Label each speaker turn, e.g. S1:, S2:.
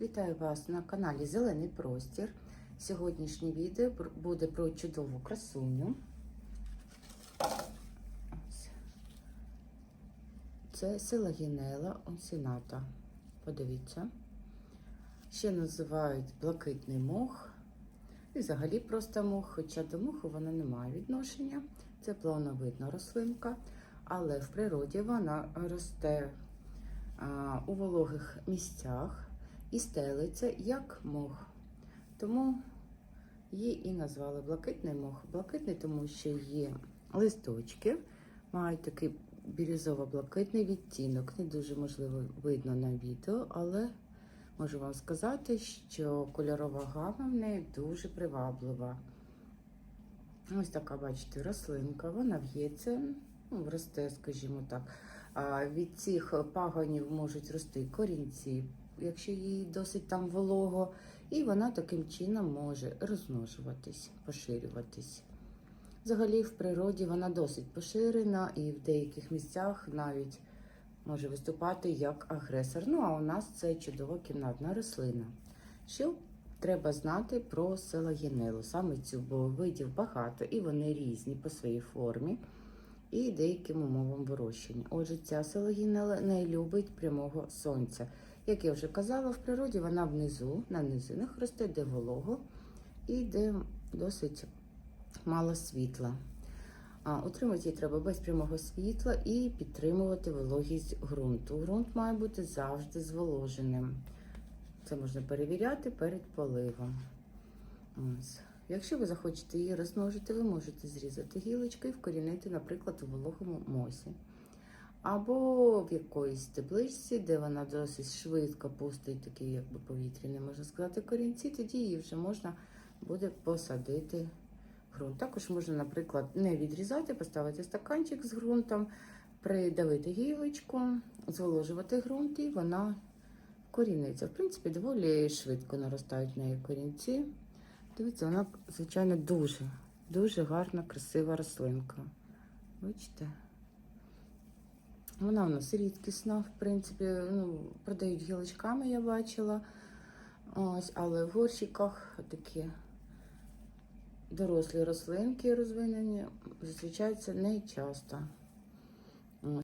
S1: Вітаю вас на каналі Зелений Простір. Сьогоднішнє відео буде про чудову красуню. Це селагінела онсіната. Подивіться. Ще називають блакитний мох. І взагалі просто мох, хоча до моху вона не має відношення. Це плановидна рослинка, але в природі вона росте а, у вологих місцях і стелиться як мох. Тому її і назвали блакитний мох. Блакитний, тому що є листочки, мають такий бірюзово-блакитний відтінок. Не дуже можливо видно на відео, але можу вам сказати, що кольорова гама в неї дуже приваблива. Ось така, бачите, рослинка, вона в'ється, ну, росте, скажімо так. А від цих пагонів можуть рости корінці, якщо їй досить там волого, і вона таким чином може розмножуватись, поширюватись. Взагалі в природі вона досить поширена і в деяких місцях навіть може виступати як агресор. Ну а у нас це чудова кімнатна рослина. Що треба знати про селагінелу, саме цю, бо видів багато і вони різні по своїй формі і деяким умовам вирощення. Отже, ця селагінела не любить прямого сонця. Як я вже казала, в природі вона внизу, на низинах росте, де волого і де досить мало світла. А, утримувати її треба без прямого світла і підтримувати вологість ґрунту. Ґрунт має бути завжди зволоженим. Це можна перевіряти перед поливом. Ось. Якщо ви захочете її розмножити, ви можете зрізати гілочки і вкорінити, наприклад, у вологому мосі. Або в якоїсь тепличці, де вона досить швидко пустить такі, якби повітряні, можна сказати, корінці, тоді її вже можна буде посадити в ґрунт. Також можна, наприклад, не відрізати, поставити стаканчик з ґрунтом, придавити гілочку, зволожувати ґрунт, і вона коріниться. В принципі, доволі швидко наростають в неї корінці. Дивіться, вона, звичайно, дуже, дуже гарна, красива рослинка. Бачите? Вона у нас рідкісна, в принципі, ну, продають гілочками, я бачила. Ось, але в горщиках такі дорослі рослинки розвинені зустрічаються не часто.